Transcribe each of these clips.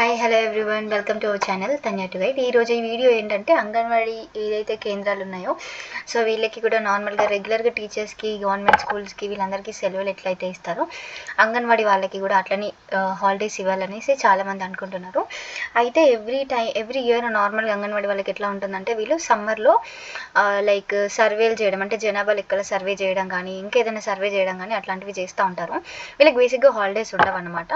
Hi hello everyone welcome to our channel Tanya to guide ఈరోజు ఈ video ఏంటంటే అంగన్వాడీ ఏదైతే కేంద్రాలు ఉన్నాయో సో వీళ్ళకి కూడా నార్మల్గా రెగ్యులర్గా టీచర్స్కి గవర్నమెంట్ స్కూల్స్కి వీళ్ళందరికీ సెలవులు ఎట్లయితే ఇస్తారో అంగన్వాడీ వాళ్ళకి కూడా అట్లనే హాలిడేస్ ఇవ్వాలనేసి చాలామంది అనుకుంటున్నారు. అయితే ఎవ్రీ టైం ఎవ్రీ ఇయర్ నార్మల్గా అంగన్వాడీ వాళ్ళకి ఎట్లా ఉంటుందంటే వీళ్ళు సమ్మర్లో లైక్ సర్వేలు చేయడం అంటే జనాభా లెక్కల సర్వే చేయడం కానీ ఇంకేదైనా సర్వే చేయడం కానీ అట్లాంటివి చేస్తూ ఉంటారు. వీళ్ళకి బేసిక్గా హాలిడేస్ ఉండవు అనమాట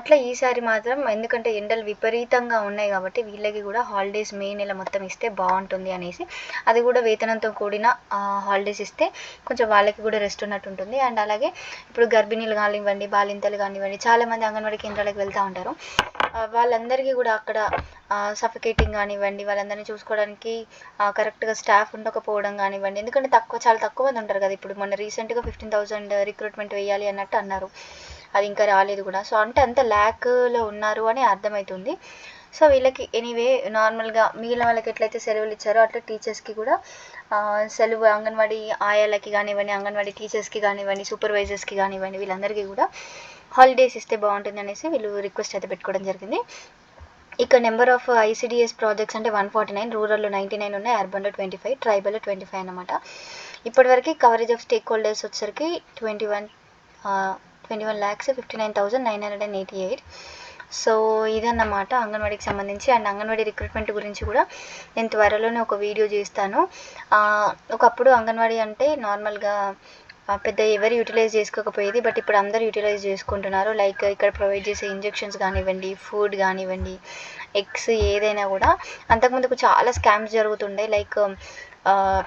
అట్లా ఈసారి మాత్రం ఎందుకంటే ఎండలు విపరీతంగా ఉన్నాయి కాబట్టి వీళ్ళకి కూడా హాలిడేస్ మే నెల మొత్తం ఇస్తే బాగుంటుంది అనేసి. అది కూడా వేతనంతో కూడిన హాలిడేస్ ఇస్తే కొంచెం వాళ్ళకి కూడా రెస్ట్ ఉన్నట్టు ఉంటుంది. అండ్ అలాగే ఇప్పుడు గర్భిణీలు కానివ్వండి బాలింతలు కానివ్వండి చాలామంది అంగన్వాడీ కేంద్రాలకు వెళ్తూ ఉంటారు. వాళ్ళందరికీ కూడా అక్కడ సఫికేటింగ్ కానివ్వండి వాళ్ళందరినీ చూసుకోవడానికి కరెక్ట్గా స్టాఫ్ ఉండకపోవడం కానివ్వండి. ఎందుకంటే తక్కువ చాలా తక్కువ మంది ఉంటారు కదా ఇప్పుడు. మొన్న రీసెంట్గా ఫిఫ్టీన్ థౌసండ్ రిక్రూట్మెంట్ వేయాలి అన్నట్టు అన్నారు. అది ఇంకా రాలేదు కూడా. సో అంటే అంత ల్యాక్లో ఉన్నారు అని అర్థమవుతుంది సో వీళ్ళకి ఎనీవే నార్మల్గా మిగిలిన వాళ్ళకి ఎట్లయితే సెలవులు ఇచ్చారో అట్లా టీచర్స్కి కూడా సెలవు అంగన్వాడీ ఆయాలకి కానివ్వండి అంగన్వాడీ టీచర్స్కి కానివ్వండి సూపర్వైజర్స్కి కానివ్వండి వీళ్ళందరికీ కూడా హాలిడేస్ ఇస్తే బాగుంటుంది అనేసి వీళ్ళు రిక్వెస్ట్ అయితే పెట్టుకోవడం జరిగింది. ఇక్కడ నెంబర్ ఆఫ్ ఐసిడిఎస్ ప్రాజెక్ట్స్ అంటే వన్ ఫార్టీ నైన్ రూరల్లో నైంటీ నైన్ ఉన్నాయి అర్బన్లో ట్వంటీ ఫైవ్ ట్రైబల్లో ట్వంటీ ఫైవ్ అనమాట ఇప్పటివరకు కవరేజ్ ఆఫ్ స్టేక్ హోల్డర్స్ వచ్చేసరికి twenty one twenty one lakhs fifty nine thousand nine hundred and eighty eight so ఇదన్నమాట అంగన్వాడీకి సంబంధించి. అండ్ అంగన్వాడీ రిక్రూట్మెంట్ గురించి కూడా నేను త్వరలోనే ఒక వీడియో చేస్తాను. Uh, ఒకప్పుడు అంగన్వాడీ అంటే నార్మల్గా పెద్ద ఎవరు యూటిలైజ్ చేసుకోకపోయేది బట్ ఇప్పుడు అందరూ యూటిలైజ్ చేసుకుంటున్నారు. లైక్ ఇక్కడ ప్రొవైడ్ చేసే ఇంజెక్షన్స్ కానివ్వండి ఫుడ్ కానివ్వండి ఎగ్స్ ఏదైనా కూడా. అంతకుముందుకు చాలా స్కామ్స్ జరుగుతుండే. లైక్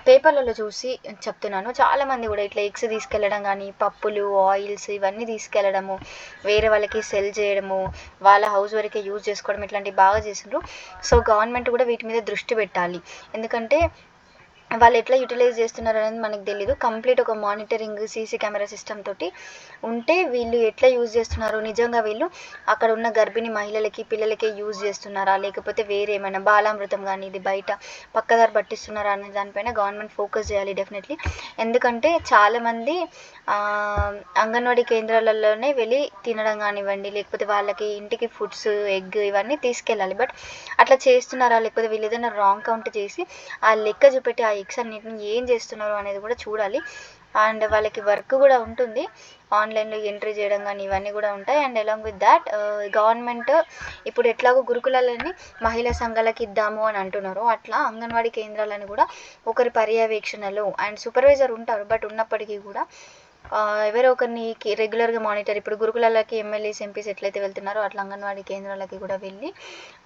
పేపర్లలో చూసి చెప్తున్నాను. చాలామంది కూడా ఇట్లా ఎగ్స్ తీసుకెళ్ళడం కానీ పప్పులు ఆయిల్స్ ఇవన్నీ తీసుకెళ్ళడము వేరే వాళ్ళకి సెల్ చేయడము వాళ్ళ హౌస్ వరకే యూజ్ చేసుకోవడం ఇట్లాంటివి బాగా చేసిండ్రు. సో గవర్నమెంట్ కూడా వీటి మీద దృష్టి పెట్టాలి. ఎందుకంటే వాళ్ళు ఎట్లా యూటిలైజ్ చేస్తున్నారు అనేది మనకు తెలియదు కంప్లీట్ ఒక మానిటరింగ్ సీసీ కెమెరా సిస్టమ్ తోటి ఉంటే వీళ్ళు ఎట్లా యూజ్ చేస్తున్నారు? నిజంగా వీళ్ళు అక్కడ ఉన్న గర్భిణీ మహిళలకి పిల్లలకే యూజ్ చేస్తున్నారా? లేకపోతే వేరే ఏమైనా బాలామృతం కానీ ఇది బయట పక్కదారి పట్టిస్తున్నారా అనే దానిపైన గవర్నమెంట్ ఫోకస్ చేయాలి డెఫినెట్లీ. ఎందుకంటే చాలామంది అంగన్వాడీ కేంద్రాలలోనే వెళ్ళి తినడం కానివ్వండి లేకపోతే వాళ్ళకి ఇంటికి ఫుడ్స్ ఎగ్ ఇవన్నీ తీసుకెళ్ళాలి. బట్ అట్లా చేస్తున్నారా? లేకపోతే వీళ్ళు ఏదైనా రాంగ్ కౌంట్ చేసి ఆ లెక్క చూపెట్టి ఆ ఎగ్స్ అన్నిటిని ఏం చేస్తున్నారు అనేది కూడా చూడాలి. అండ్ వాళ్ళకి వర్క్ కూడా ఉంటుంది. ఆన్లైన్లో ఎంట్రీ చేయడం కానీ ఇవన్నీ కూడా ఉంటాయి. And along with that government ఇప్పుడు ఎట్లాగో గురుకులాలని మహిళా సంఘాలకి ఇద్దాము అని అంటున్నారు. అట్లా అంగన్వాడీ కేంద్రాలను కూడా ఒకరి పర్యవేక్షణలో అండ్ సూపర్వైజర్ ఉంటారు. బట్ ఉన్నప్పటికీ కూడా ఎవరో ఒకరిని రెగ్యులర్గా మానిటర్ ఇప్పుడు గురుకులాలకి ఎమ్మెల్యేస్ ఎంపీస్ ఎట్లయితే వెళ్తున్నారో అట్లా అంగన్వాడీ కేంద్రాలకి కూడా వెళ్ళి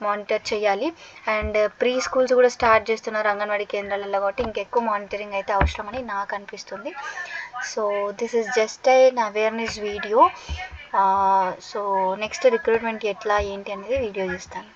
మానిటర్ చేయాలి. అండ్ ప్రీ స్కూల్స్ కూడా స్టార్ట్ చేస్తున్నారు అంగన్వాడీ కేంద్రాలలో కాబట్టి ఇంకెక్కువ మానిటరింగ్ అయితే అవసరమని నాకు అనిపిస్తుంది. So this is just an awareness video so next recruitment ఎట్లా ఏంటి అనేది వీడియో చేస్తాను.